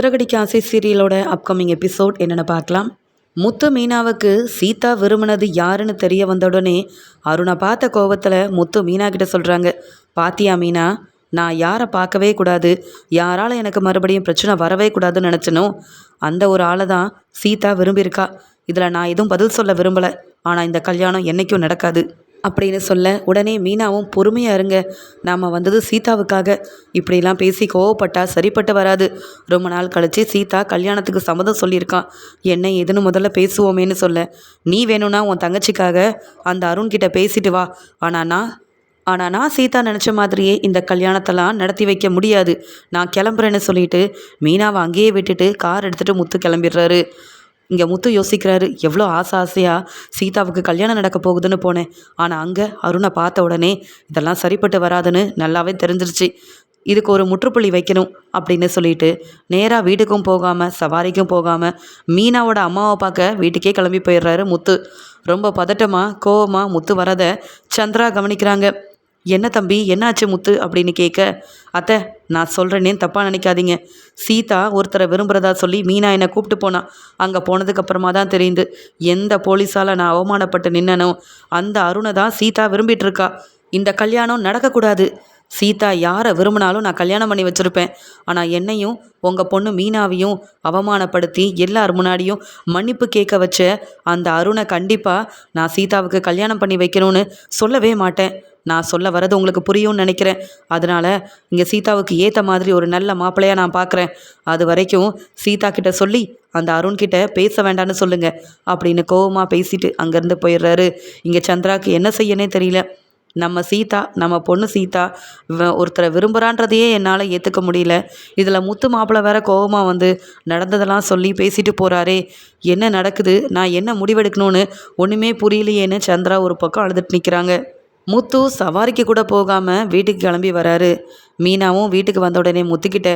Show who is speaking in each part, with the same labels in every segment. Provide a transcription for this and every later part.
Speaker 1: சிறகடிக்க ஆசை சீரியலோட upcoming episode என்னென்னு பார்க்கலாம். முத்து மீனாவுக்கு சீதா விரும்பினது யாருன்னு தெரிய வந்த உடனே அருணை பார்த்த கோவத்தில் முத்து மீனா கிட்ட சொல்கிறாங்க பாத்தியா மீனா நான் யாரை பார்க்கவே கூடாது. யாரால் எனக்கு மறுபடியும் பிரச்சனை வரவே கூடாதுன்னு நினச்சனோ அந்த ஒரு ஆளை தான் சீதா விரும்பியிருக்கா. இதில் நான் எதுவும் பதில் சொல்ல விரும்பலை. ஆனால் இந்த கல்யாணம் என்றைக்கும் நடக்காது. அப்படின்னு சொல்ல உடனே மீனாவும் பொறுமையாக இருங்க. நாம் வந்தது சீதாவுக்காக. இப்படிலாம் பேசி கோவப்பட்டா சரிப்பட்டு வராது. ரொம்ப நாள் கழித்து சீதா கல்யாணத்துக்கு சம்மதம் சொல்லியிருக்கான் என்ன ஏதுன்னு முதல்ல பேசுவோமேன்னு சொல்ல. நீ வேணும்னா உன் தங்கச்சிக்காக அந்த அருண்கிட்ட பேசிட்டு வா. ஆனால் நான் ஆனால் நான் சீதா நினச்ச மாதிரியே இந்த கல்யாணத்தெல்லாம் நடத்தி வைக்க முடியாது. நான் கிளம்புறேன்னு சொல்லிட்டு மீனாவை அங்கேயே விட்டுட்டு கார் எடுத்துகிட்டு முத்து கிளம்பிடுறாரு. இங்கே முத்து யோசிக்கிறாரு எவ்வளோ ஆசை ஆசையாக சீதாவுக்கு கல்யாணம் நடக்க போகுதுன்னு போனேன். ஆனால் அங்கே அருணை பார்த்த உடனே இதெல்லாம் சரிப்பட்டு வராதுன்னு நல்லாவே தெரிஞ்சிருச்சு. இதுக்கு ஒரு முற்றுப்புள்ளி வைக்கணும் அப்படின்னு சொல்லிட்டு நேராக வீட்டுக்கும் போகாமல் சவாரிக்கும் போகாமல் மீனாவோட அம்மாவை பார்க்க வீட்டுக்கே கிளம்பி போயிடுறாரு முத்து. ரொம்ப பதட்டமாக கோவமாக முத்து வரதை சந்திரா கவனிக்கிறாங்க. என்ன தம்பி என்னாச்சு முத்து? அப்படின்னு கேட்க அத்தை நான் சொல்கிறேனே தப்பாக நினைக்காதீங்க. சீதா ஒருத்தரை விரும்புகிறதா சொல்லி மீனா என்னை கூப்பிட்டு போனான் அங்கே போனதுக்கப்புறமா தான் தெரியுது எந்த போலீஸால் நான் அவமானப்பட்டு நின்னனோ அந்த அருணை தான் சீதா விரும்பிட்டு இருக்கா. இந்த கல்யாணம் நடக்கக்கூடாது. சீதா யாரை விரும்பினாலும் நான் கல்யாணம் பண்ணி வச்சுருப்பேன். ஆனால் என்னையும் உங்கள் பொண்ணு மீனாவையும் அவமானப்படுத்தி எல்லார் முன்னாடியும் மன்னிப்பு கேட்க வச்ச அந்த அருணை கண்டிப்பாக நான் சீதாவுக்கு கல்யாணம் பண்ணி வைக்கணும்னு சொல்லவே மாட்டேன். நான் சொல்ல வரது உங்களுக்கு புரியும்னு நினைக்கிறேன். அதனால் இங்கே சீதாவுக்கு ஏற்ற மாதிரி ஒரு நல்ல மாப்பிள்ளையாக நான் பார்க்குறேன் அது வரைக்கும் சீதா கிட்ட சொல்லி அந்த அருண்கிட்ட பேச வேண்டான்னு சொல்லுங்கள் அப்படின்னு கோவமாக பேசிட்டு அங்கேருந்து போயிடுறாரு. இங்கே சந்திராவுக்கு என்ன செய்யனே தெரியல. நம்ம சீதா நம்ம பொண்ணு சீதா ஒருத்தரை விரும்புகிறான்றதையே என்னால் ஏற்றுக்க முடியல. இதில் முத்து மாப்பிள்ளை வேற கோபமாக வந்து நடந்ததெல்லாம் சொல்லி பேசிட்டு போகிறாரே என்ன நடக்குது? நான் என்ன முடிவெடுக்கணும்னு ஒன்றுமே புரியலையேன்னு சந்திரா ஒரு பக்கம் அழுதுட்டு நிற்கிறாங்க முத்து சவாரிக்கு கூட போகாமல் வீட்டுக்கு கிளம்பி வராரு. மீனாவும் வீட்டுக்கு வந்த உடனே முத்துக்கிட்ட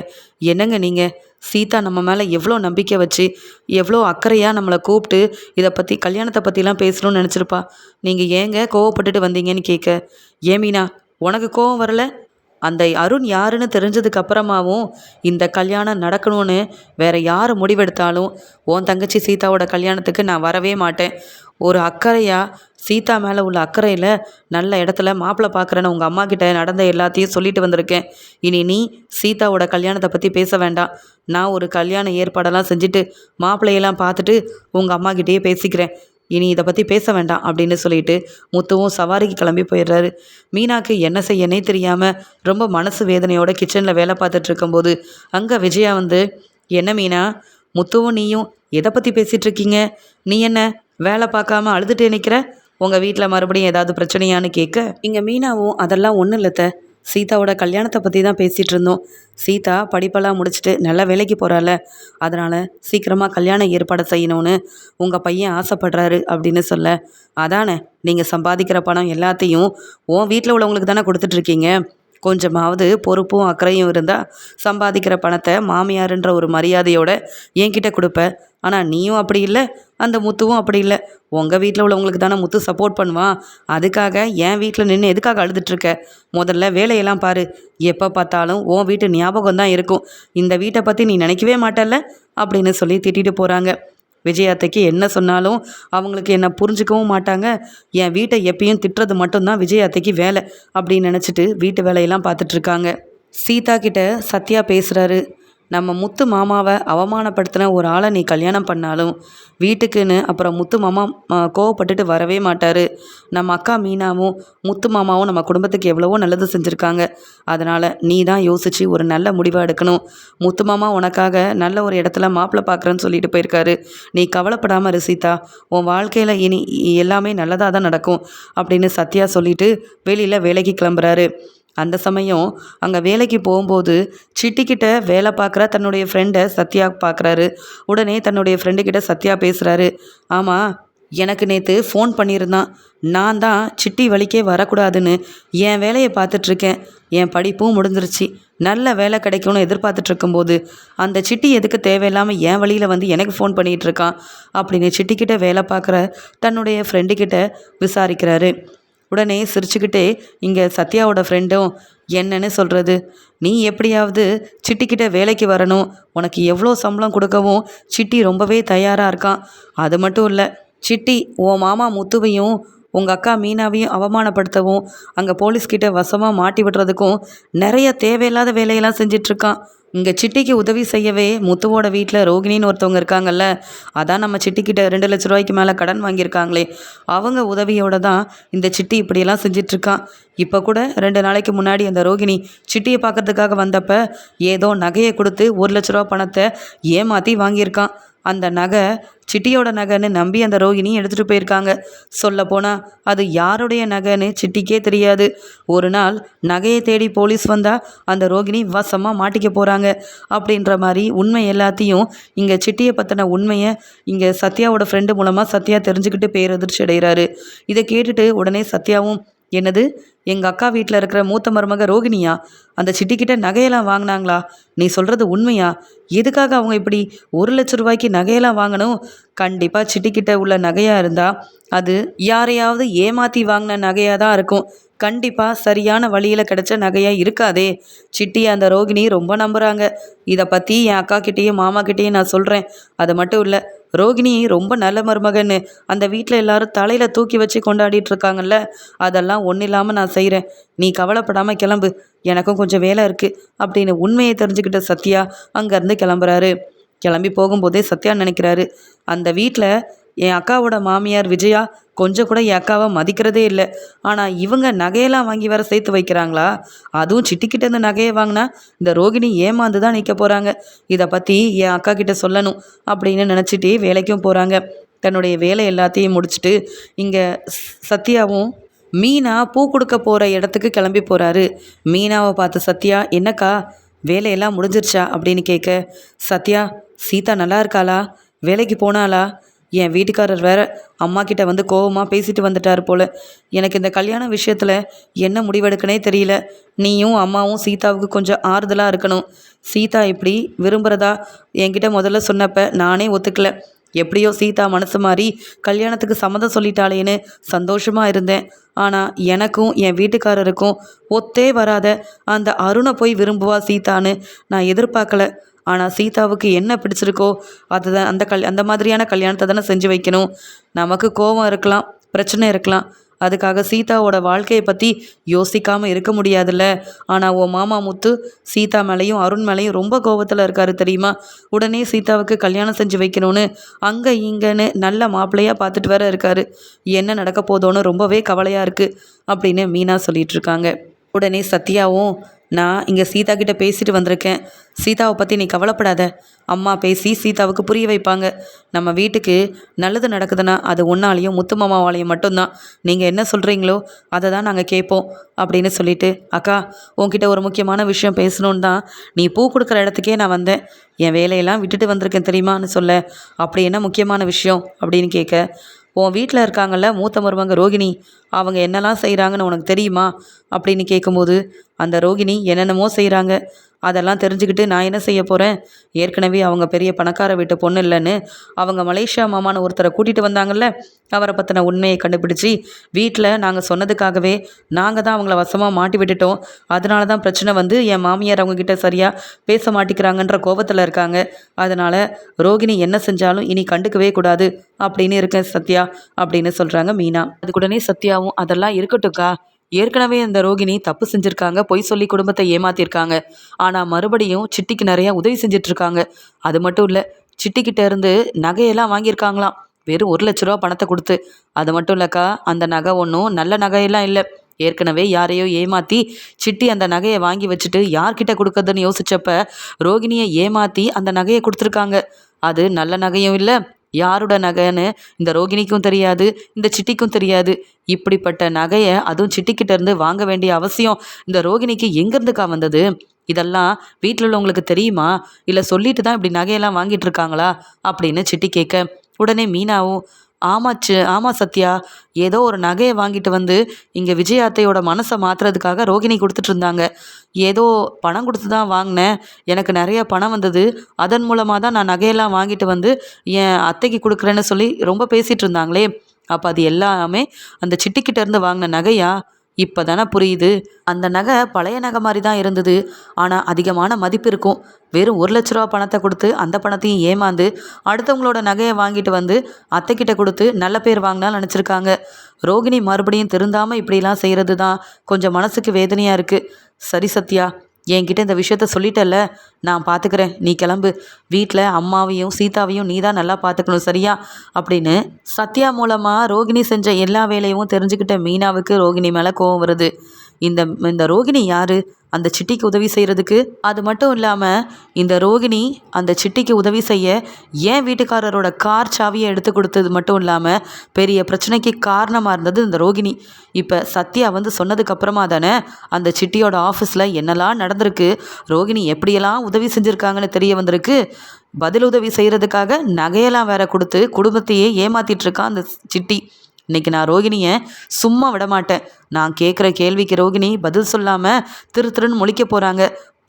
Speaker 1: என்னங்க நீங்கள் சீதா நம்ம மேலே எவ்வளோ நம்பிக்கை வச்சு எவ்வளோ அக்கறையாக நம்மளை கூப்பிட்டு இதை பற்றி கல்யாணத்தை பற்றிலாம் பேசணும்னு நினச்சிருப்பா. நீங்கள் ஏங்க கோவப்பட்டுட்டு வந்தீங்கன்னு கேட்க ஏன் மீனா உனக்கு கோவம் வரல? அந்த அருண் யாருன்னு தெரிஞ்சதுக்கு அப்புறமாவும் இந்த கல்யாணம் நடக்கணும்னு வேற யார் முடிவெடுத்தாலும் உன் தங்கச்சி சீதாவோட கல்யாணத்துக்கு நான் வரவே மாட்டேன். ஒரு அக்கறையாக சீதா மேலே உள்ள அக்கறையில் நல்ல இடத்துல மாப்பிள்ளை பார்க்குறேன்னு உங்கள் அம்மா கிட்ட நடந்த எல்லாத்தையும் சொல்லிட்டு வந்திருக்கேன். இனி நீ சீதாவோட கல்யாணத்தை பற்றி பேச வேண்டாம். நான் ஒரு கல்யாண ஏற்பாடெல்லாம் செஞ்சுட்டு மாப்பிள்ளையெல்லாம் பார்த்துட்டு உங்கள் அம்மா கிட்டேயே பேசிக்கிறேன். இனி இதை பற்றி பேச வேண்டாம் அப்படின்னு சொல்லிட்டு முத்துவும் சவாரிக்கு கிளம்பி போயிடுறாரு. மீனாக்கு என்ன செய்யனே தெரியாமல் ரொம்ப மனசு வேதனையோட கிச்சனில் வேலை பார்த்துட்டு இருக்கும்போது அங்கே விஜயா வந்து என்ன மீனா முத்துவும் நீயும் எதை பற்றி பேசிகிட்டு இருக்கீங்க? நீ என்ன வேலை பார்க்காம அழுதுட்டு நிற்கிற உங்கள் வீட்டில் மறுபடியும் ஏதாவது பிரச்சனையான்னு கேட்க இங்கே மீனாவும் அதெல்லாம் ஒன்றும் இல்லைத்த சீதாவோட கல்யாணத்தை பற்றி தான் பேசிகிட்டு இருந்தோம். சீதா படிப்பெல்லாம் முடிச்சுட்டு நல்ல வேலைக்கு போகிறாள் அதனால் சீக்கிரமாக கல்யாணம் ஏற்பாடு செய்யணும்னு உங்கள் பையன் ஆசைப்படுறாரு அப்படின்னு சொல்ல. அதானே நீங்கள் சம்பாதிக்கிற பணம் எல்லாத்தையும் உன் வீட்டில் உள்ளவங்களுக்கு தானே கொடுத்துட்ருக்கீங்க கொஞ்சமாவது பொறுப்பும் அக்கறையும் இருந்தால் சம்பாதிக்கிற பணத்தை மாமியாருன்ற ஒரு மரியாதையோட என்கிட்ட கொடுப்ப. ஆனால் நீயும் அப்படி இல்லை அந்த முத்துவும் அப்படி இல்லை. உங்கள் வீட்டில் உள்ளவங்களுக்கு தானே முத்து சப்போர்ட் பண்ணுவான். அதுக்காக என் வீட்டில் நின்று எதுக்காக அழுதுட்ருக்க முதல்ல வேலையெல்லாம் பாரு. எப்போ பார்த்தாலும் உன் வீட்டு ஞாபகம் தான் இருக்கும். இந்த வீட்டை பற்றி நீ நினைக்கவே மாட்டல்ல? அப்படின்னு சொல்லி திட்டிட்டு போகிறாங்க விஜயாத்தைக்கு என்ன சொன்னாலும் அவங்களுக்கு என்ன புரிஞ்சுக்கவும் மாட்டாங்க. என் வீட்டை எப்பயும் திட்டுறது மட்டும்தான் விஜயாத்தைக்கு வேலை அப்படின்னு நினச்சிட்டு வீட்டு வேலையெல்லாம் பார்த்துட்ருக்காங்க சீதா கிட்ட சத்யா பேசுகிறாரு நம்ம முத்து மாமாவை அவமானப்படுத்தின ஒரு ஆளை நீ கல்யாணம் பண்ணாலும் வீட்டுக்குன்னு அப்புறம் முத்து மாமா கோவப்பட்டுட்டு வரவே மாட்டார். நம்ம அக்கா மீனாவும் முத்து மாமாவும் நம்ம குடும்பத்துக்கு எவ்வளவோ நல்லது செஞ்சுருக்காங்க. அதனால் நீ தான் யோசித்து ஒரு நல்ல முடிவாக எடுக்கணும். முத்து மாமா உனக்காக நல்ல ஒரு இடத்துல மாப்பிள்ளை பார்க்குறேன்னு சொல்லிட்டு போயிருக்காரு. நீ கவலைப்படாமல் ரிசிதா உன் வாழ்க்கையில் இனி எல்லாமே நல்லதாக தான் நடக்கும் அப்படின்னு சத்யா சொல்லிட்டு வெளியில் வேலைக்கு கிளம்புறாரு. அந்த சமயம் அங்கே வேலைக்கு போகும்போது சிட்டிக்கிட்ட வேலை பார்க்குற தன்னுடைய ஃப்ரெண்டை சத்யா பார்க்குறாரு. உடனே தன்னுடைய ஃப்ரெண்டுக்கிட்ட சத்யா பேசுகிறாரு ஆமாம் எனக்கு நேற்று ஃபோன் பண்ணியிருந்தான். நான் தான் சிட்டி வழிக்கே வரக்கூடாதுன்னு என் வேலையை பார்த்துட்ருக்கேன். என் படிப்பும் முடிஞ்சிருச்சு. நல்ல வேலை கிடைக்கும்னு எதிர்பார்த்துட்ருக்கும்போது அந்த சிட்டி எதுக்கு தேவையில்லாமல் என் வழியில் வந்து எனக்கு ஃபோன் பண்ணிகிட்டு இருக்கான் அப்படின்னு சிட்டிக்கிட்ட வேலை பார்க்குற தன்னுடைய ஃப்ரெண்டுக்கிட்ட விசாரிக்கிறாரு. உடனே சிரிச்சுக்கிட்டே இங்கே சத்யாவோட ஃப்ரெண்டும் என்னன்னு சொல்கிறது நீ எப்படியாவது சிட்டிக்கிட்ட வேலைக்கு வரணும். உனக்கு எவ்வளோ சம்பளம் கொடுக்கவும் சிட்டி ரொம்பவே தயாராக இருக்கான். அது மட்டும் இல்லை சிட்டி உன் மாமா முத்துவையும் உங்கள் அக்கா மீனாவையும் அவமானப்படுத்தவும் அங்கே போலீஸ்கிட்ட வசமாக மாட்டி விடுறதுக்கும் நிறைய தேவையில்லாத வேலையெல்லாம் செஞ்சிட்ருக்கான் இங்கே சிட்டிக்கு உதவி செய்யவே முத்துவோட வீட்டில் ரோகிணின்னு ஒருத்தவங்க இருக்காங்கல்ல அதான் நம்ம சிட்டிக்கிட்ட ரெண்டு லட்ச ரூபாய்க்கு மேலே கடன் வாங்கியிருக்காங்களே அவங்க உதவியோட தான் இந்த சிட்டி இப்படியெல்லாம் செஞ்சிட்ருக்கான் இப்போ கூட ரெண்டு நாளைக்கு முன்னாடி அந்த ரோகிணி சிட்டியை பார்க்கறதுக்காக வந்தப்ப ஏதோ நகையை கொடுத்து ஒரு லட்ச ரூபா பணத்தை ஏமாற்றி வாங்கியிருக்கான் அந்த நகை சிட்டியோட நகைன்னு நம்பி அந்த ரோகிணி எடுத்துகிட்டு போயிருக்காங்க. சொல்லப்போனால் அது யாருடைய நகைன்னு சிட்டிக்கே தெரியாது. ஒரு நாள் நகையை தேடி போலீஸ் வந்தால் அந்த ரோகிணி வசமாக மாட்டிக்க போகிறாங்க அப்படின்ற மாதிரி உண்மை எல்லாத்தையும் இங்கே சிட்டியை பற்றின உண்மையை இங்கே சத்யாவோட ஃப்ரெண்டு மூலமாக சத்யா தெரிஞ்சுக்கிட்டு பேரதிர்ச்சி அடைகிறாரு. இதை கேட்டுட்டு உடனே சத்யாவும் என்னது? எங்கள் அக்கா வீட்டில் இருக்கிற மூத்த மருமக ரோகிணியா? அந்த சிட்டிக்கிட்ட நகையெல்லாம் வாங்கினாங்களா? நீ சொல்கிறது உண்மையா? எதுக்காக அவங்க இப்படி ஒரு லட்ச ரூபாய்க்கு நகையெல்லாம் வாங்கணும்? கண்டிப்பாக சிட்டிக்கிட்ட உள்ள நகையாக இருந்தால் அது யாரையாவது ஏமாற்றி வாங்கின நகையாக தான் இருக்கும். கண்டிப்பாக சரியான வழியில் கிடைச்ச நகையாக இருக்காதே. சிட்டி அந்த ரோகிணி ரொம்ப நம்புகிறாங்க இதை பற்றி என் அக்கா கிட்டேயும் மாமா கிட்டேயும் நான் சொல்கிறேன் அது மட்டும் இல்லை ரோகிணி ரொம்ப நல்ல மருமகன்னு அந்த வீட்டில் எல்லாரும் தலையில் தூக்கி வச்சு கொண்டாடிட்டு இருக்காங்கல்ல அதெல்லாம் ஒன்றும் இல்லாமல் நான் செய்கிறேன் நீ கவலைப்படாமல் கிளம்பு. எனக்கும் கொஞ்சம் வேலை இருக்குது அப்படின்னு உண்மையை தெரிஞ்சுக்கிட்ட சத்யா அங்கேருந்து கிளம்புறாரு. கிளம்பி போகும்போதே சத்யா நினைக்கிறாரு அந்த வீட்டில் என் அக்காவோட மாமியார் விஜயா கொஞ்சம் கூட என் அக்காவை மதிக்கிறதே இல்லை. ஆனால் இவங்க நகையெல்லாம் வாங்கி வர சேர்த்து வைக்கிறாங்களா? அதுவும் சிட்டிக்கிட்ட இருந்து நகையை வாங்கினா இந்த ரோகிணி ஏமாந்து தான் நிற்க போகிறாங்க இதை பற்றி என் அக்கா கிட்ட சொல்லணும் அப்படின்னு நினச்சிட்டே வேலைக்கும் போகிறாங்க தன்னுடைய வேலை எல்லாத்தையும் முடிச்சுட்டு இங்கே சத்யாவும் மீனா பூ கொடுக்க போகிற இடத்துக்கு கிளம்பி போகிறாரு மீனாவை பார்த்து சத்யா என்னக்கா? வேலையெல்லாம் முடிஞ்சிருச்சா? அப்படின்னு கேட்க சத்யா சீதா நல்லா இருக்காளா? வேலைக்கு போனாளா? என் வீட்டுக்காரர் வேற அம்மா கிட்ட வந்து கோவமாக பேசிட்டு வந்துட்டார் போல. எனக்கு இந்த கல்யாண விஷயத்தில் என்ன முடிவெடுக்கனே தெரியல. நீயும் அம்மாவும் சீதாவுக்கு கொஞ்சம் ஆறுதலாக இருக்கணும். சீதா இப்படி விரும்புகிறதா என்கிட்ட முதல்ல சொன்னப்ப நானே ஒத்துக்கல. எப்படியோ சீதா மனசு மாறி கல்யாணத்துக்கு சம்மதம் சொல்லிட்டாளேன்னு சந்தோஷமாக இருந்தேன். ஆனால் எனக்கும் என் வீட்டுக்காரருக்கும் ஒத்தே வராத அந்த அருணை போய் விரும்புவா சீதான்னு நான் எதிர்பார்க்கல. ஆனால் சீதாவுக்கு என்ன பிடிச்சிருக்கோ அதுதான் அந்த கல் அந்த மாதிரியான கல்யாணத்தை தானே செஞ்சு வைக்கணும். நமக்கு கோபம் இருக்கலாம் பிரச்சனை இருக்கலாம். அதுக்காக சீதாவோட வாழ்க்கையை பற்றி யோசிக்காமல் இருக்க முடியாதுல்ல. ஆனால் ஓ மாமா முத்து சீதா மேலேயும் அருண் மேலேயும் ரொம்ப கோபத்தில் இருக்காரு தெரியுமா? உடனே சீதாவுக்கு கல்யாணம் செஞ்சு வைக்கணும்னு அங்கே இங்கேன்னு நல்ல மாப்பிள்ளையாக பார்த்துட்டு வேற இருக்காரு. என்ன நடக்க போதோன்னு ரொம்பவே கவலையாக இருக்குது அப்படின்னு மீனா சொல்லிட்டு இருக்காங்க. உடனே சத்யாவும் நான் இங்கே சீதா கிட்ட பேசிட்டு வந்திருக்கேன். சீதாவை பற்றி நீ கவலைப்படாத. அம்மா பேசி சீதாவுக்கு புரிய வைப்பாங்க. நம்ம வீட்டுக்கு நல்லது நடக்குதுன்னா அது ஒன்னாலையும் முத்து மாமாவாலையும் மட்டும்தான். நீங்கள் என்ன சொல்கிறீங்களோ அதை தான் நாங்கள் கேட்போம் அப்படின்னு சொல்லிட்டு அக்கா உன்கிட்ட ஒரு முக்கியமான விஷயம் பேசணுன்னு தான். நீ பூ கொடுக்குற இடத்துக்கே நான் வந்தேன். என் வேலையெல்லாம் விட்டுட்டு வந்திருக்கேன் தெரியுமான்னு சொல்ல. அப்படி என்ன முக்கியமான விஷயம்? அப்படின்னு கேட்க உன் வீட்டில் இருக்காங்கல்ல மூத்த மருமங்க ரோகிணி. அவங்க என்னெல்லாம் செய்கிறாங்கன்னு உனக்கு தெரியுமா? அப்படின்னு கேட்கும்போது அந்த ரோகிணி என்னென்னமோ செய்கிறாங்க அதெல்லாம் தெரிஞ்சுக்கிட்டு நான் என்ன செய்ய போகிறேன் ஏற்கனவே அவங்க பெரிய பணக்கார வீட்டு பொண்ணு இல்லைன்னு அவங்க மலேசியா மாமான்னு ஒருத்தரை கூட்டிகிட்டு வந்தாங்கல்ல அவரை பற்றின உண்மையை கண்டுபிடிச்சி வீட்டில் நாங்கள் சொன்னதுக்காகவே நாங்கள் தான் அவங்கள வசமாக மாட்டி விட்டுட்டோம். அதனால தான் பிரச்சனை வந்து என் மாமியார் அவங்கக்கிட்ட சரியாக பேச மாட்டிக்கிறாங்கன்ற கோபத்தில் இருக்காங்க. அதனால் ரோகிணி என்ன செஞ்சாலும் இனி கண்டுக்கவே கூடாது அப்படின்னு இருக்கேன் சத்யா அப்படின்னு சொல்கிறாங்க மீனா. அதுக்குடனே சத்யாவும் அதெல்லாம் இருக்கட்டும்க்கா. ஏற்கனவே அந்த ரோகிணி தப்பு செஞ்சுருக்காங்க பொய் சொல்லி குடும்பத்தை ஏமாத்திருக்காங்க. ஆனால் மறுபடியும் சிட்டிக்கு நிறையா உதவி செஞ்சிட்ருக்காங்க. அது மட்டும் இல்லை சிட்டிக்கிட்ட இருந்து நகையெல்லாம் வாங்கியிருக்காங்களாம். வெறும் ஒரு லட்ச ரூபா பணத்தை கொடுத்து. அது மட்டும் இல்லைக்கா அந்த நகை ஒன்றும் நல்ல நகையெல்லாம் இல்லை. ஏற்கனவே யாரையோ ஏமாற்றி சிட்டி அந்த நகையை வாங்கி வச்சுட்டு யார்கிட்ட கொடுக்கறதுன்னு யோசிச்சப்ப ரோகிணியை ஏமாற்றி அந்த நகையை கொடுத்துருக்காங்க. அது நல்ல நகையும் இல்லை யாரோட நகைன்னு இந்த ரோகிணிக்கும் தெரியாது இந்த சிட்டிக்கும் தெரியாது. இப்படிப்பட்ட நகையை அதுவும் சிட்டிக்கிட்ட இருந்து வாங்க வேண்டிய அவசியம் இந்த ரோகிணிக்கு எங்கேருந்துக்கா வந்தது? இதெல்லாம் வீட்டில் உள்ளவங்களுக்கு தெரியுமா? இல்லை சொல்லிட்டு தான் இப்படி நகையெல்லாம் வாங்கிட்டு இருக்காங்களா? அப்படின்னு சிட்டி கேட்க உடனே மீனாவும் ஆமாச்சு ஆமாம் சத்யா. ஏதோ ஒரு நகையை வாங்கிட்டு வந்து இங்கே விஜய் அத்தையோட மனசை மாற்றுறதுக்காக ரோகிணி கொடுத்துட்டு இருந்தாங்க. ஏதோ பணம் கொடுத்து தான் வாங்கினேன். எனக்கு நிறைய பணம் வந்தது. அதன் மூலமாக தான் நான் நகையெல்லாம் வாங்கிட்டு வந்து என் அத்தைக்கு கொடுக்குறேன்னு சொல்லி ரொம்ப பேசிகிட்டு இருந்தாங்களே. அப்போ அது எல்லாமே அந்த சிட்டிக்கிட்டேருந்து வாங்கின நகையா? இப்போ தானே புரியுது. அந்த நகை பழைய நகை மாதிரி தான் இருந்தது. ஆனால் அதிகமான மதிப்பு இருக்கும். வெறும் ஒரு லட்ச ரூபா பணத்தை கொடுத்து அந்த பணத்தையும் ஏமாந்து அடுத்தவங்களோட நகையை வாங்கிட்டு வந்து அத்தைக்கிட்ட கொடுத்து நல்ல பேர் வாங்கினாலும் நினச்சிருக்காங்க. ரோகிணி மறுபடியும் திருந்தாமல் இப்படிலாம் செய்கிறது தான் கொஞ்சம் மனசுக்கு வேதனையாக இருக்குது சரி சத்யா என்கிட்ட இந்த விஷயத்த சொல்லிட்டல நான் பார்த்துக்கிறேன் நீ கிளம்பு. வீட்டில் அம்மாவையும் சீதாவையும் நீ தான் நல்லா பார்த்துக்கணும் சரியா? அப்படின்னு சத்யா மூலமாக ரோகிணி செஞ்ச எல்லா வேலையும் தெரிஞ்சுக்கிட்ட மீனாவுக்கு ரோகிணி மேலே கோவம் வருது. இந்த இந்த ரோகிணி யார்? அந்த சிட்டிக்கு உதவி செய்கிறதுக்கு அது மட்டும் இல்லாமல் இந்த ரோகிணி அந்த சிட்டிக்கு உதவி செய்ய ஏன் வீட்டுக்காரரோட கார் சாவியை எடுத்து கொடுத்தது மட்டும் இல்லாமல் பெரிய பிரச்சனைக்கு காரணமாக இருந்தது இந்த ரோகிணி. இப்போ சத்யா வந்து சொன்னதுக்கப்புறமா தானே அந்த சிட்டியோட ஆஃபீஸில் என்னெல்லாம் நடந்திருக்கு ரோகிணி எப்படியெல்லாம் உதவி செஞ்சுருக்காங்கன்னு தெரிய வந்திருக்கு. பதில் உதவி செய்கிறதுக்காக நகையெல்லாம் வேற கொடுத்து குடும்பத்தையே ஏமாத்திட்டு இருக்கான் அந்த சிட்டி. இன்னைக்கு நான் ரோகிணியை சும்மா விட மாட்டேன் நான் கேட்குற கேள்விக்கு ரோகிணி பதில் சொல்லாமல் திரு திருன்னு முழிக்க போகிறாங்க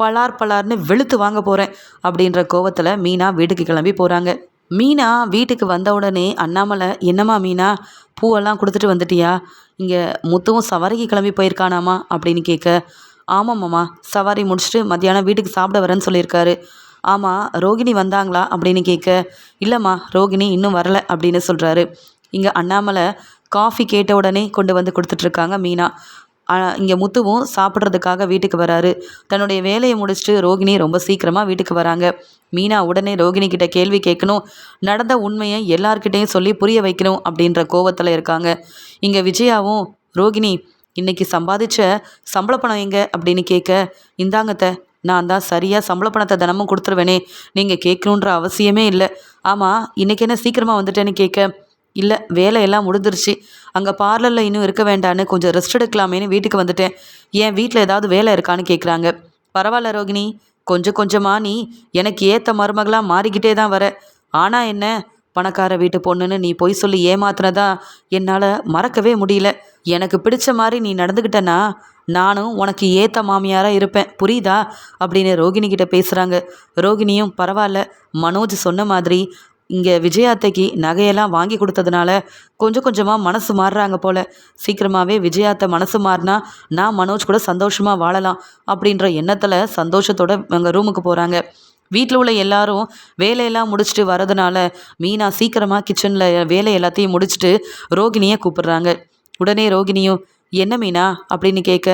Speaker 1: பலார் பலார்னு வெளுத்து வாங்க போகிறேன் அப்படின்ற கோவத்தில் மீனா வீட்டுக்கு கிளம்பி போகிறாங்க மீனா வீட்டுக்கு வந்த உடனே அண்ணாமலை என்னம்மா மீனா பூவெல்லாம் கொடுத்துட்டு வந்துட்டியா? இங்கே முத்துவும் சவாரிக்கு கிளம்பி போயிருக்கானாமா? அப்படின்னு கேட்க ஆமாம்மாம்மா சவாரி முடிச்சுட்டு மத்தியானம் வீட்டுக்கு சாப்பிட வரேன்னு சொல்லியிருக்காரு. ஆமாம் ரோகிணி வந்தாங்களா? அப்படின்னு கேட்க இல்லைம்மா ரோகிணி இன்னும் வரல அப்படின்னு சொல்கிறாரு இங்கே அண்ணாமலை காஃபி கேட்ட உடனே கொண்டு வந்து கொடுத்துட்ருக்காங்க மீனா. இங்கே முத்துவும் சாப்பிட்றதுக்காக வீட்டுக்கு வராரு. தன்னுடைய வேலையை முடிச்சுட்டு ரோகிணி ரொம்ப சீக்கிரமாக வீட்டுக்கு வராங்க. மீனா உடனே ரோகிணி கிட்ட கேள்வி கேட்கணும். நடந்த உண்மையை எல்லார்கிட்டையும் சொல்லி புரிய வைக்கணும் அப்படின்ற கோவத்தில் இருக்காங்க. இங்கே விஜயாவும் ரோகிணி இன்னைக்கு சம்பாதிச்ச சம்பள பணம் எங்க? அப்படின்னு கேட்க இந்தாங்கத்த நான் தான் சரியாக சம்பள பணத்தை தினமும் கொடுத்துருவேனே. நீங்கள் கேட்கணுன்ற அவசியமே இல்லை. ஆமாம் இன்றைக்கி என்ன சீக்கிரமாக வந்துட்டேன்னு கேட்க இல்லை வேலையெல்லாம் முடிஞ்சிருச்சு. அங்கே பார்லரில் இன்னும் இருக்க வேண்டான்னு கொஞ்சம் ரெஸ்ட் எடுக்கலாமேன்னு வீட்டுக்கு வந்துட்டேன். ஏன் வீட்டில் ஏதாவது வேலை இருக்கான்னு கேட்குறாங்க பரவாயில்ல ரோகிணி. கொஞ்சம் கொஞ்சமாக நீ எனக்கு ஏற்ற மருமகளாக மாறிக்கிட்டே தான் வர. ஆனால் என்ன? பணக்கார வீட்டு பொண்ணுன்னு நீ பொய் சொல்லி ஏமாத்துனதா என்னால் மறக்கவே முடியல. எனக்கு பிடிச்ச மாதிரி நீ நடந்துக்கிட்டனா நானும் உனக்கு ஏற்ற மாமியாராக இருப்பேன். புரியுதா? அப்படின்னு ரோகிணி கிட்ட பேசுகிறாங்க ரோகிணியும் பரவாயில்ல. மனோஜ் சொன்ன மாதிரி இங்கே விஜயாத்தைக்கு நகையெல்லாம் வாங்கி கொடுத்ததுனால கொஞ்சம் கொஞ்சமாக மனசு மாறுறாங்க போல். சீக்கிரமாகவே விஜயாத்தை மனசு மாறினா நான் மனோஜ் கூட சந்தோஷமாக வாழலாம் அப்படின்ற எண்ணத்தில் சந்தோஷத்தோட அவங்க ரூமுக்கு போகிறாங்க வீட்டில் உள்ள எல்லாரும் வேலையெல்லாம் முடிச்சுட்டு வரதுனால மீனா சீக்கிரமாக கிச்சனில் வேலை எல்லாத்தையும் முடிச்சுட்டு ரோகிணியை கூப்பிடுறாங்க. உடனே ரோகிணியும் என்ன மீனா அப்படின்னு கேட்க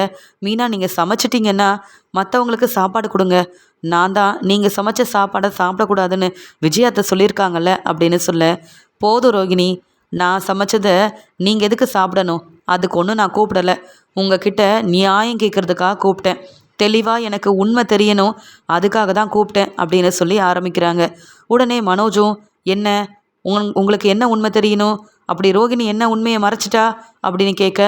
Speaker 1: மீனா நீங்கள் சமைச்சிட்டிங்கன்னா மற்றவங்களுக்கு சாப்பாடு கொடுங்க. நான் தான் நீங்கள் சமைச்ச சாப்பாடை சாப்பிடக்கூடாதுன்னு விஜயாத்தை சொல்லியிருக்காங்கல்ல அப்படின்னு சொல்ல போதும் ரோகிணி நான் சமைச்சதை நீங்கள் எதுக்கு சாப்பிடணும்? அதுக்கு ஒன்றும் நான் கூப்பிடலை. உங்ககிட்ட நியாயம் கேட்குறதுக்காக கூப்பிட்டேன். தெளிவாக எனக்கு உண்மை தெரியணும். அதுக்காக தான் கூப்பிட்டேன் அப்படின்னு சொல்லி ஆரம்பிக்கிறாங்க. உடனே மனோஜும் என்ன உங் உங்களுக்கு என்ன உண்மை தெரியணும்? அப்படி ரோகிணி என்ன உண்மையை மறைச்சிட்டா? அப்படின்னு கேட்க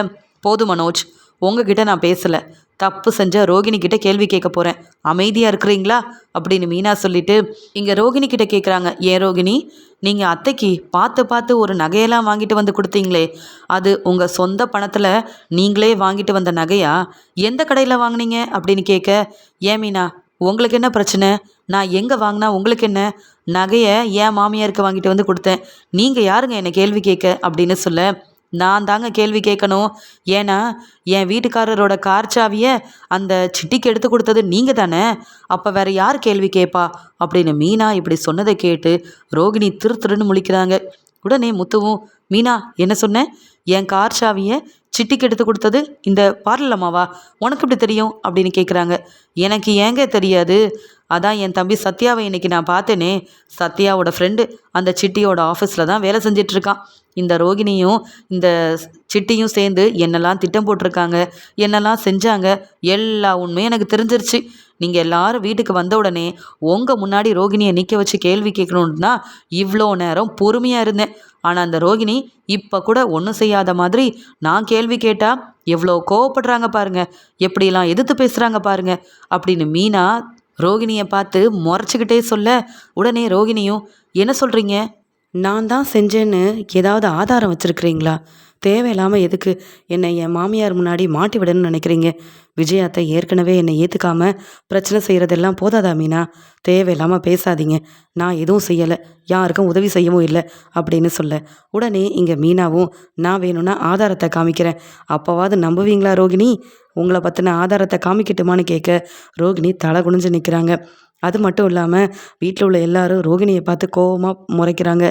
Speaker 1: போதும் மனோஜ். உங்ககிட்ட நான் பேசலை. தப்பு செஞ்ச ரோகிணி கிட்ட கேள்வி கேட்க போகிறேன் அமைதியாக இருக்கிறீங்களா? அப்படின்னு மீனா சொல்லிட்டு இங்கே ரோகிணி கிட்ட கேட்குறாங்க ஏன் ரோகிணி? நீங்கள் அத்தைக்கு பார்த்து பார்த்து ஒரு நகையெல்லாம் வாங்கிட்டு வந்து கொடுத்தீங்களே. அது உங்கள் சொந்த பணத்தில் நீங்களே வாங்கிட்டு வந்த நகையா? எந்த கடையில் வாங்கினீங்க? அப்படின்னு கேட்க ஏன் மீனா உங்களுக்கு என்ன பிரச்சனை? நான் எங்கே வாங்கினா உங்களுக்கு என்ன? நகையை ஏன் மாமியாருக்கு வாங்கிட்டு வந்து கொடுத்தேன்? நீங்கள் யாருங்க? என்னை கேள்வி கேட்க அப்படின்னு சொல்ல நான் தாங்க கேள்வி கேட்கணும். ஏன்னா என் வீட்டுக்காரரோட கார் சாவியை அந்த சிட்டிக்கு எடுத்து கொடுத்தது நீங்கள் தானே? அப்போ வேற யார் கேள்வி கேட்பா அப்படின்னு மீனா இப்படி சொன்னதை கேட்டு ரோகிணி திரு திருன்னு முழிக்கிறாங்க. உடனே முத்துவும் மீனா என்ன சொன்னேன் என் கார் சாவியை சிட்டிக்கு எடுத்து கொடுத்தது இந்த பார்லமாவா உனக்கு இப்படி தெரியும்? அப்படின்னு கேட்குறாங்க எனக்கு ஏங்க தெரியாது? அதான் என் தம்பி சத்யாவை இன்னைக்கு நான் பார்த்தேனே. சத்யாவோட ஃப்ரெண்டு அந்த சிட்டியோட ஆஃபீஸில் தான் வேலை செஞ்சிட்ருக்கான். இந்த ரோகிணியும் இந்த சிட்டியும் சேர்ந்து என்னெல்லாம் திட்டம் போட்டிருக்காங்க என்னெல்லாம் செஞ்சாங்க எல்லா உண்மையும் எனக்கு தெரிஞ்சிருச்சு. நீங்கள் எல்லாரும் வீட்டுக்கு வந்த உடனே உங்கள் முன்னாடி ரோகிணியை நிற்க வச்சு கேள்வி கேட்கணுன்னா இவ்வளோ நேரம் பொறுமையாக இருந்தேன். ஆனால் அந்த ரோகிணி இப்போ கூட ஒன்றும் செய்யாத மாதிரி நான் கேள்வி கேட்டால் எவ்வளோ கோவப்படுறாங்க பாருங்கள் எப்படிலாம் எதிர்த்து பேசுகிறாங்க பாருங்கள் அப்படின்னு மீனா ரோகிணியை பார்த்து முறைச்சிக்கிட்டே சொல்ல உடனே ரோகிணியும் என்ன சொல்கிறீங்க நான் தான் செஞ்சேன்னு ஏதாவது ஆதாரம் வச்சுருக்கிறீங்களா? தேவையில்லாமல் எதுக்கு என்னை என் மாமியார் முன்னாடி மாட்டி விடணும்னு நினைக்கிறீங்க? விஜயாத்தை ஏற்கனவே என்னை ஏற்றுக்காம பிரச்சனை செய்கிறதெல்லாம் போதாதா மீனா? தேவையில்லாமல் பேசாதீங்க. நான் எதுவும் செய்யலை. யாருக்கும் உதவி செய்யவும் இல்லை அப்படின்னு சொல்ல. உடனே இங்கே மீனாவும் நான் வேணும்னா ஆதாரத்தை காமிக்கிறேன். அப்போவாது நம்புவீங்களா ரோகிணி? உங்களை பற்றின ஆதாரத்தை காமிக்கட்டுமான்னு கேட்க ரோகிணி தலை குனிஞ்சு நிற்கிறாங்க அது மட்டும் இல்லாமல் வீட்டில் உள்ள எல்லாரும் ரோகிணியை பார்த்து கோவமாக முறைக்கிறாங்க.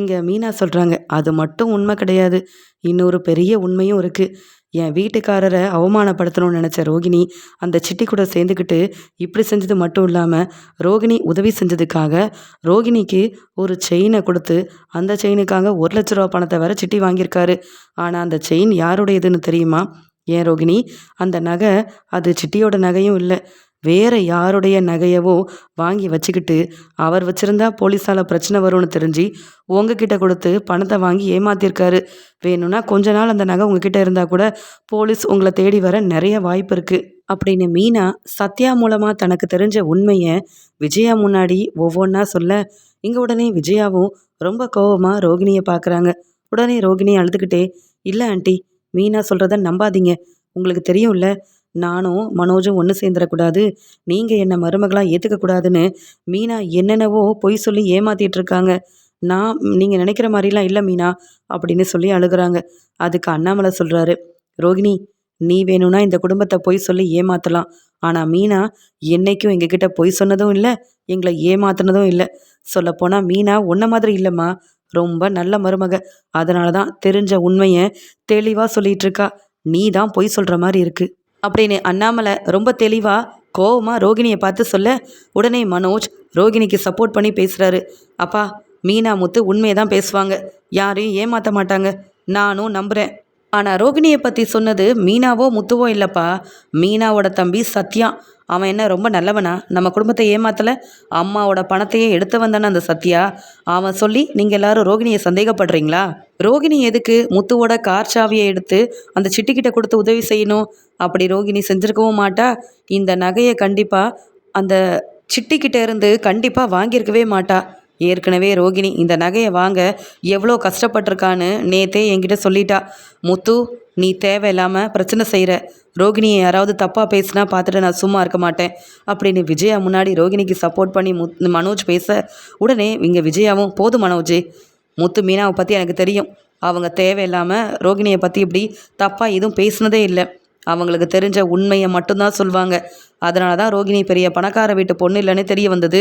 Speaker 1: இங்கே மீனா சொல்கிறாங்க அது மட்டும் உண்மை கிடையாது. இன்னொரு பெரிய உண்மையும் இருக்குது என் வீட்டுக்காரரை அவமானப்படுத்தணும்னு நினச்ச ரோகிணி அந்த சிட்டி கூட சேர்ந்துக்கிட்டு இப்படி செஞ்சது மட்டும் இல்லாமல் ரோகிணி உதவி செஞ்சதுக்காக ரோகிணிக்கு ஒரு செயினை கொடுத்து அந்த செயினுக்காக ஒரு லட்ச ரூபா பணத்தை வேற சிட்டி வாங்கியிருக்காரு. ஆனால் அந்த செயின் யாருடையதுன்னு தெரியுமா? ஏன் ரோகிணி? அந்த நகை அது சிட்டியோட நகையும் இல்லை. வேற யாருடைய நகையவோ வாங்கி வச்சுக்கிட்டு அவர் வச்சிருந்தா போலீஸால பிரச்சனை வரும்னு தெரிஞ்சு உங்ககிட்ட கொடுத்து பணத்தை வாங்கி ஏமாத்திருக்காரு. வேணும்னா கொஞ்ச நாள் அந்த நகை உங்ககிட்ட இருந்தா கூட போலீஸ் உங்களை தேடி வர நிறைய வாய்ப்பு இருக்கு. அப்படின்னு மீனா சத்யா மூலமா தனக்கு தெரிஞ்ச உண்மையை விஜயா முன்னாடி ஒவ்வொன்றா சொல்ல இங்க உடனே விஜயாவும் ரொம்ப கோவமா ரோகிணியை பார்க்குறாங்க உடனே ரோகிணி அழுதுகிட்டே இல்லை ஆண்டி மீனா சொல்கிறத நம்பாதீங்க. உங்களுக்கு தெரியும்ல நானும் மனோஜும் ஒன்று சேர்ந்துடக்கூடாது. நீங்கள் என்னை மருமகளாக ஏற்றுக்கக்கூடாதுன்னு மீனா என்னென்னவோ பொய் சொல்லி ஏமாத்திட்டு இருக்காங்க நான் நீங்கள் நினைக்கிற மாதிரிலாம் இல்லை மீனா அப்படின்னு சொல்லி அழுகுறாங்க. அதுக்கு அண்ணாமலை சொல்கிறாரு ரோகிணி நீ வேணும்னா இந்த குடும்பத்தை பொய் சொல்லி ஏமாற்றலாம் ஆனால் மீனா என்னைக்கும் எங்ககிட்ட பொய் சொன்னதும் இல்லை எங்களை ஏமாத்தினதும் இல்லை. சொல்லப்போனால் மீனா ஒன்றை மாதிரி இல்லைம்மா ரொம்ப நல்ல மருமக. அதனால தான் தெரிஞ்ச உண்மையை தெளிவாக சொல்லிட்டு இருக்கா நீ தான் பொய் சொல்கிற மாதிரி இருக்குது அப்படின்னு அண்ணாமலை ரொம்ப தெளிவாக கோவமாக ரோகிணியை பார்த்து சொல்ல உடனே மனோஜ் ரோகிணிக்கு சப்போர்ட் பண்ணி பேசுகிறாரு அப்பா மீனா முத்து உண்மையை தான் பேசுவாங்க. யாரையும் ஏமாற்ற மாட்டாங்க. நானும் நம்புகிறேன் ஆனால் ரோகிணியை பற்றி சொன்னது மீனாவோ முத்துவோ இல்லைப்பா. மீனாவோட தம்பி சத்யா. அவன் என்ன ரொம்ப நல்லவனா? நம்ம குடும்பத்தை ஏமாத்தலை? அம்மாவோட பணத்தையே எடுத்து வந்தானே அந்த சத்யா? அவன் சொல்லி நீங்கள் எல்லாரும் ரோகிணியை சந்தேகப்படுறீங்களா? ரோகிணி எதுக்கு? முத்துவோட கார் சாவியை எடுத்து அந்த சிட்டிக்கிட்ட கொடுத்து உதவி செய்யணும். அப்படி ரோகிணி செஞ்சுருக்கவும் மாட்டா. இந்த நகையை கண்டிப்பாக அந்த சிட்டிக்கிட்ட இருந்து கண்டிப்பாக வாங்கியிருக்கவே மாட்டா. ஏற்கனவே ரோகிணி இந்த நகையை வாங்க எவ்வளோ கஷ்டப்பட்டிருக்கான்னு நேத்தே என்கிட்ட சொல்லிட்டா. முத்து நீ தேவையில்லாமல் பிரச்சனை செய்கிற ரோகிணியை யாராவது தப்பாக பேசினா பார்த்துட்டு நான் சும்மா இருக்க மாட்டேன். அப்படின்னு விஜயா முன்னாடி ரோகிணிக்கு சப்போர்ட் பண்ணி முத் மனோஜ் பேச உடனே இங்கே விஜயாவும் போதும் மனோஜ். முத்து மீனாவை பற்றி எனக்கு தெரியும். அவங்க தேவையில்லாமல் ரோகிணியை பற்றி இப்படி தப்பாக எதுவும் பேசுனதே இல்லை. அவங்களுக்கு தெரிஞ்ச உண்மையை மட்டும்தான் சொல்லுவாங்க அதனால தான் ரோகிணி பெரிய பணக்கார வீட்டு பொண்ணு இல்லைன்னு தெரிய வந்தது.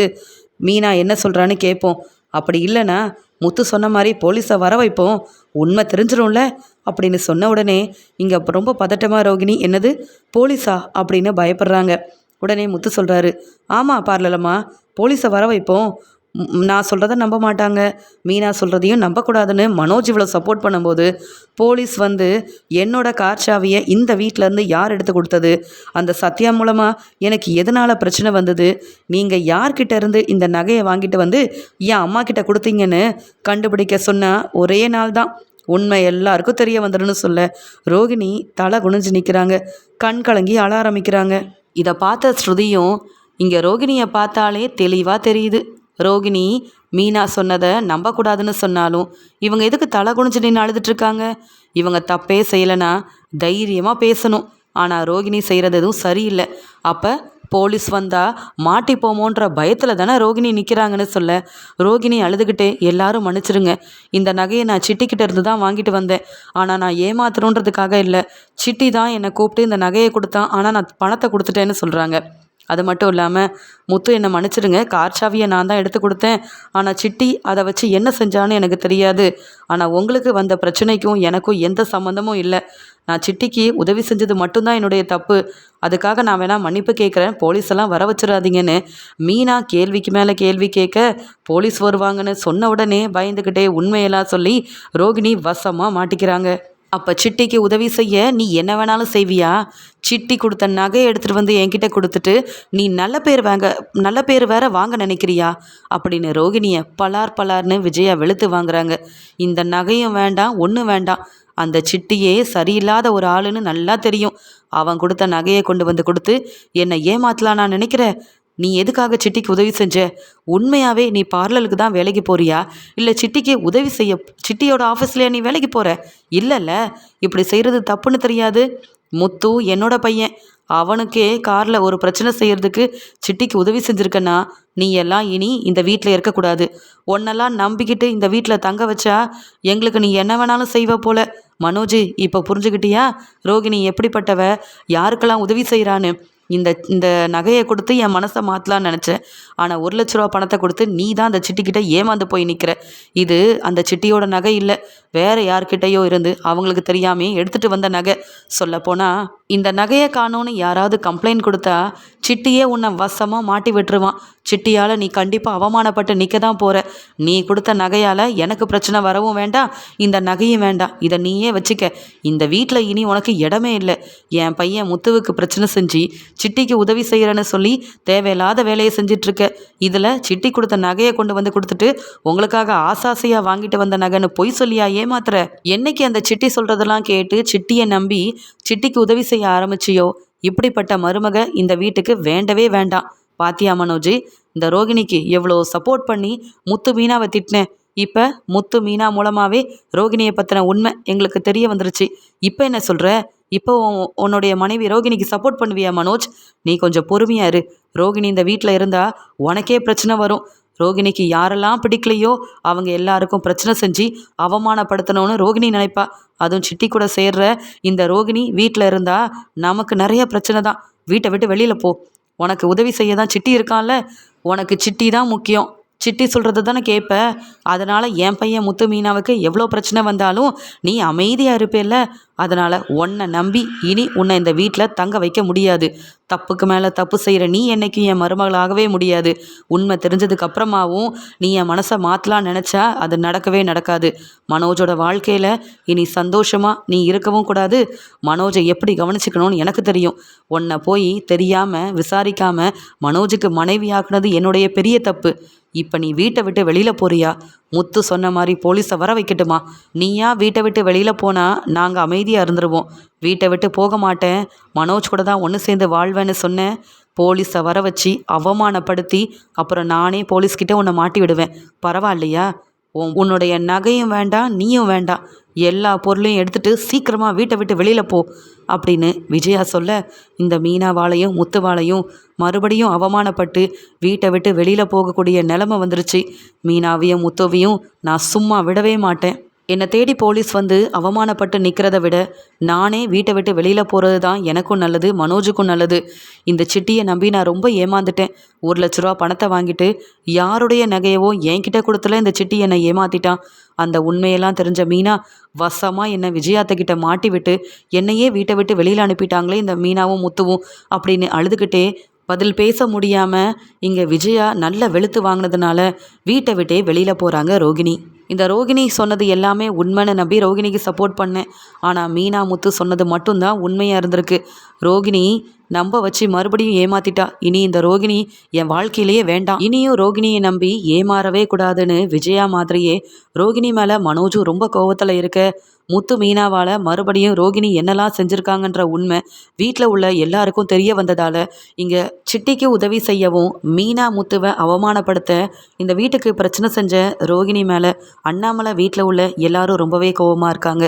Speaker 1: மீனா என்ன சொல்கிறான்னு கேட்போம் அப்படி இல்லைன்னா முத்து சொன்ன மாதிரி போலீஸை வர வைப்போம். உண்மை தெரிஞ்சிடும்ல அப்படின்னு சொன்ன உடனே இங்கே ரொம்ப பதட்டமாக ரோகிணி என்னது? போலீஸா? அப்படின்னு பயப்படுறாங்க. உடனே முத்து சொல்கிறாரு ஆமாம் பார்லலம்மா. போலீஸை வர வைப்போம். நான் சொல்கிறத நம்ப மாட்டாங்க. மீனா சொல்கிறதையும் நம்பக்கூடாதுன்னு மனோஜ் இவ்வளோ சப்போர்ட் பண்ணும்போது போலீஸ் வந்து என்னோட கார் சாவியை இந்த வீட்டிலேருந்து யார் எடுத்து கொடுத்தது? அந்த சத்யா மூலமாக எனக்கு எதனால் பிரச்சனை வந்தது? நீங்கள் யார்கிட்ட இருந்து இந்த நகையை வாங்கிட்டு வந்து என் அம்மா கிட்ட கொடுத்தீங்கன்னு கண்டுபிடிக்க சொன்னால் ஒரே நாள் தான். உண்மை எல்லாருக்கும் தெரிய வந்துடுன்னு சொல்ல. ரோகிணி தலை குனிஞ்சு நிற்கிறாங்க கண் கலங்கி அழ ஆரம்பிக்கிறாங்க. இதை பார்த்த ஸ்ருதியும் இங்கே ரோகிணியை பார்த்தாலே தெளிவாக தெரியுது. ரோகிணி மீனா சொன்னதை நம்பக்கூடாதுன்னு சொன்னாலும் இவங்க எதுக்கு தலை குனிஞ்சு நின்று அழுதுட்டுருக்காங்க? இவங்க தப்பே செய்யலைன்னா தைரியமாக பேசணும். ஆனால் ரோகிணி செய்கிறது எதுவும் சரியில்லை. அப்போ போலீஸ் வந்தால் மாட்டிப்போமோன்ற பயத்தில் தானே ரோகிணி நிற்கிறாங்கன்னு சொல்ல ரோகிணி அழுதுகிட்டே எல்லாரும் மன்னிச்சிருங்க. இந்த நகையை நான் சிட்டிக்கிட்ட இருந்து தான் வாங்கிட்டு வந்தேன். ஆனால் நான் ஏமாத்தணுன்றதுக்காக இல்லை சிட்டி தான் என்னை கூப்பிட்டு இந்த நகையை கொடுத்தான். ஆனால் நான் பணத்தை கொடுத்துட்டேன்னு சொல்கிறாங்க அது மட்டும் இல்லாமல் முத்து என்னை மன்னிச்சிடுங்க கார் சாவியை நான் தான் எடுத்து கொடுத்தேன். ஆனால் சிட்டி அதை வச்சு என்ன செஞ்சான்னு எனக்கு தெரியாது. ஆனால் உங்களுக்கு வந்த பிரச்சனைக்கும் எனக்கும் எந்த சம்மந்தமும் இல்லை. நான் சிட்டிக்கு உதவி செஞ்சது மட்டும்தான் என்னுடைய தப்பு. அதுக்காக நான் வேணால் மன்னிப்பு கேட்குறேன். போலீஸ் எல்லாம் வர வச்சிடாதீங்கன்னு மீனா கேள்விக்கு மேலே கேள்வி கேட்க போலீஸ் வருவாங்கன்னு சொன்ன உடனே பயந்துக்கிட்டே உண்மையெல்லாம் சொல்லி ரோகிணி வசமாக மாட்டிக்கிறாங்க. அப்போ சிட்டிக்கு உதவி செய்ய நீ என்ன வேணாலும் செய்வியா? சிட்டி கொடுத்த நகையை எடுத்துகிட்டு வந்து என்கிட்ட கொடுத்துட்டு நீ நல்ல பேர் வாங்க நல்ல பேர் வேற வாங்க நினைக்கிறியா? அப்படின்னு ரோகிணியை பலார் பலார்னு விஜயா வெளுத்து வாங்குறாங்க. இந்த நகையும் வேண்டாம் ஒன்றும் வேண்டாம். அந்த சிட்டியே சரியில்லாத ஒரு ஆளுன்னு நல்லா தெரியும். அவன் கொடுத்த நகையை கொண்டு வந்து கொடுத்து என்னை ஏமாத்தலாம் நான் நினைக்கிறேன் நீ எதுக்காக சிட்டிக்கு உதவி செஞ்ச? உண்மையாகவே நீ பார்லருக்கு தான் வேலைக்கு போறியா? இல்லை சிட்டிக்கு உதவி செய்ய சிட்டியோட ஆஃபீஸ்லையா நீ வேலைக்கு போகிற இல்லைல்ல. இப்படி செய்கிறது தப்புன்னு தெரியாது. முத்து என்னோட பையன். அவனுக்கே காரில் ஒரு பிரச்சனை செய்யறதுக்கு சிட்டிக்கு உதவி செஞ்சுருக்கன்னா நீ எல்லாம் இனி இந்த வீட்டில் இருக்கக்கூடாது. உன்னெல்லாம் நம்பிக்கிட்டு இந்த வீட்டில் தங்க வச்சா எங்களுக்கு நீ என்ன வேணாலும் செய்வ போல. மனோஜ் இப்போ புரிஞ்சுக்கிட்டியா? ரோகிணி எப்படிப்பட்டவ? யாருக்கெல்லாம் உதவி செய்கிறான்னு இந்த இந்த நகையை கொடுத்து என் மனசை மாற்றலான்னு நினச்சேன். ஆனால் ஒரு லட்ச ரூபா பணத்தை கொடுத்து நீ தான் அந்த சிட்டிக்கிட்ட ஏமாந்து போய் நிற்கிற இது அந்த சிட்டியோட நகை இல்லை. வேற யார்கிட்டயோ இருந்து அவங்களுக்கு தெரியாமே எடுத்துகிட்டு வந்த நகை. சொல்லப்போனால் இந்த நகையை காணோன்னு யாராவது கம்ப்ளைண்ட் கொடுத்தா சிட்டியே உன்னை வசமாக மாட்டி விட்டுருவான். சிட்டியால் நீ கண்டிப்பாக அவமானப்பட்டு நிற்க தான் போகிற நீ கொடுத்த நகையால் எனக்கு பிரச்சனை வரவும் வேண்டாம். இந்த நகையும் வேண்டாம். இதை நீயே வச்சுக்க. இந்த வீட்டில் இனி உனக்கு இடமே இல்லை. என் பையன் முத்துவுக்கு பிரச்சனை செஞ்சு சிட்டிக்கு உதவி செய்கிறேன்னு சொல்லி தேவையில்லாத வேலையை செஞ்சிட்ருக்க. இதில் சிட்டி கொடுத்த நகையை கொண்டு வந்து கொடுத்துட்டு உங்களுக்காக ஆசாசையாக வாங்கிட்டு வந்த நகைன்னு பொய் சொல்லியா ஏமாத்துற? என்னைக்கு அந்த சிட்டி சொல்கிறதெல்லாம் கேட்டு சிட்டியை நம்பி சிட்டிக்கு உதவி செய்ய ஆரம்பிச்சியோ? இப்படிப்பட்ட மருமக இந்த வீட்டுக்கு வேண்டவே வேண்டாம். பாத்தியா மனோஜி இந்த ரோகிணிக்கு எவ்வளோ சப்போர்ட் பண்ணி முத்து மீனாவை திட்டினேன். இப்போ முத்து மீனா மூலமாகவே ரோகிணியை பற்றின உண்மை எங்களுக்கு தெரிய வந்துருச்சு. இப்போ என்ன சொல்கிற இப்போ உன்னுடைய மனைவி ரோகிணிக்கு சப்போர்ட் பண்ணுவியா மனோஜ்? நீ கொஞ்சம் பொறுமையா இரு. ரோகிணி இந்த வீட்டில் இருந்தால் உனக்கே பிரச்சனை வரும். ரோகிணிக்கு யாரெல்லாம் பிடிக்கலையோ அவங்க எல்லாருக்கும் பிரச்சனை செஞ்சு அவமானப்படுத்தணும்னு ரோகிணி நினைப்பா. அதுவும் சிட்டி கூட சேர்ற இந்த ரோகிணி வீட்டில் இருந்தால் நமக்கு நிறைய பிரச்சனை தான். வீட்டை விட்டு வெளியில் போ. உனக்கு உதவி செய்ய தான் சிட்டி இருக்கான்ல. உனக்கு சிட்டி தான் முக்கியம். சிட்டி சொல்கிறது தானே கேட்ப அதனால் என் பையன் முத்து மீனாவுக்கு எவ்வளோ பிரச்சனை வந்தாலும் நீ அமைதியாக இருப்பேல்ல? அதனால் உன்னை நம்பி இனி உன்னை இந்த வீட்டில் தங்க வைக்க முடியாது. தப்புக்கு மேலே தப்பு செய்கிற நீ என்னைக்கும் என் மருமகளாகவே முடியாது. உண்மை தெரிஞ்சதுக்கு அப்புறமாவும் நீ என் மனசை மாற்றலான்னு நினச்சா அது நடக்கவே நடக்காது. மனோஜோட வாழ்க்கையில் இனி சந்தோஷமாக நீ இருக்கவும் கூடாது. மனோஜை எப்படி கவனிச்சுக்கணும்னு எனக்கு தெரியும். உன்னை போய் தெரியாமல் விசாரிக்காமல் மனோஜுக்கு மனைவி ஆக்குனது என்னுடைய பெரிய தப்பு. இப்போ நீ வீட்டை விட்டு வெளியில் போறியா? முத்து சொன்ன மாதிரி போலீஸை வர வைக்கட்டுமா? நீயா வீட்டை விட்டு வெளியில் போனால் நாங்கள் அமைதியாக இருந்துருவோம். வீட்டை விட்டு போக மாட்டேன். மனோஜ் கூட தான் ஒன்று சேர்ந்து வாழ்வேன்னு சொன்னேன். போலீஸை வர வச்சு அவமானப்படுத்தி அப்புறம் நானே போலீஸ்கிட்ட உன்னை மாட்டி விடுவேன். பரவாயில்லையா? உன்னுடைய நகையும் வேண்டாம் நீயும் வேண்டாம். எல்லா பொருளையும் எடுத்துகிட்டு சீக்கிரமாக வீட்டை விட்டு வெளியில் போ அப்படின்னு விஜயா சொல்ல இந்த மீனாவாளையும் முத்துவாளையும் மறுபடியும் அவமானப்பட்டு வீட்டை விட்டு வெளியில் போகக்கூடிய நிலமை வந்துருச்சு. மீனாவையும் முத்துவையும் நான் சும்மா விடவே மாட்டேன். என்னை தேடி போலீஸ் வந்து அவமானப்பட்டு நிற்கிறத விட நானே வீட்டை விட்டு வெளியில் போகிறது தான் எனக்கும் நல்லது மனோஜுக்கும் நல்லது. இந்த சிட்டியை நம்பி நான் ரொம்ப ஏமாந்துட்டேன். ஒரு லட்ச ரூபா பணத்தை வாங்கிட்டு யாருடைய நகையவோ என்கிட்ட கொடுத்துல இந்த சிட்டி என்னை ஏமாத்திட்டான். அந்த உண்மையெல்லாம் தெரிஞ்ச மீனா வசமாக என்னை விஜயாத்தக்கிட்ட மாட்டி விட்டு என்னையே வீட்டை விட்டு வெளியில் அனுப்பிட்டாங்களே இந்த மீனாவும் முத்துவும் அப்படின்னு அழுதுகிட்டே பதில் பேச முடியாமல் இங்கே விஜயா நல்ல வெளுத்து வாங்கினதுனால வீட்டை விட்டே வெளியில் போகிறாங்க ரோகிணி. இந்த ரோகிணி சொன்னது எல்லாமே உண்மைன்னு நம்பி ரோகிணிக்கு சப்போர்ட் பண்ணேன். ஆனால் மீனா முத்து சொன்னது மட்டும்தான் உண்மையாக இருந்திருக்கு. ரோகிணி நம்ப வச்சு மறுபடியும் ஏமாத்திட்டா. இனி இந்த ரோகிணி என் வாழ்க்கையிலேயே வேண்டாம். இனியும் ரோகிணியை நம்பி ஏமாறவே கூடாதுன்னு விஜயா மாதிரியே ரோகிணி மேலே மனோஜும் ரொம்ப கோவத்தில் இருக்க முத்து மீனாவால் மறுபடியும் ரோகிணி என்னெல்லாம் செஞ்சுருக்காங்கன்ற உண்மை வீட்டில் உள்ள எல்லாருக்கும் தெரிய வந்ததால் இங்கே சிட்டிக்கு உதவி செய்யவும் மீனா முத்துவை அவமானப்படுத்த இந்த வீட்டுக்கு பிரச்சனை செஞ்ச ரோகிணி மேலே அண்ணாமலை வீட்டில் உள்ள எல்லாரும் ரொம்பவே கோபமாக இருக்காங்க.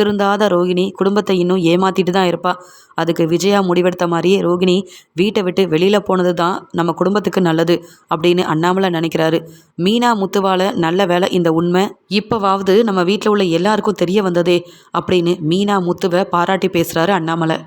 Speaker 1: திருந்தாத ரோகிணி குடும்பத்தை இன்னும் ஏமாத்திட்டு தான் இருப்பா. அதுக்கு விஜயா முடிவெடுத்த மாதிரியே ரோகிணி வீட்டை விட்டு வெளியில் போனது தான் நம்ம குடும்பத்துக்கு நல்லது அப்படின்னு அண்ணாமலை நினைக்கிறாரு. மீனா முத்துவால நல்ல வேலை இந்த உண்மை இப்போவாவது நம்ம வீட்டில் உள்ள எல்லாருக்கும் தெரிய வந்ததே அப்படின்னு மீனா முத்துவை பாராட்டி பேசுகிறாரு அண்ணாமலை.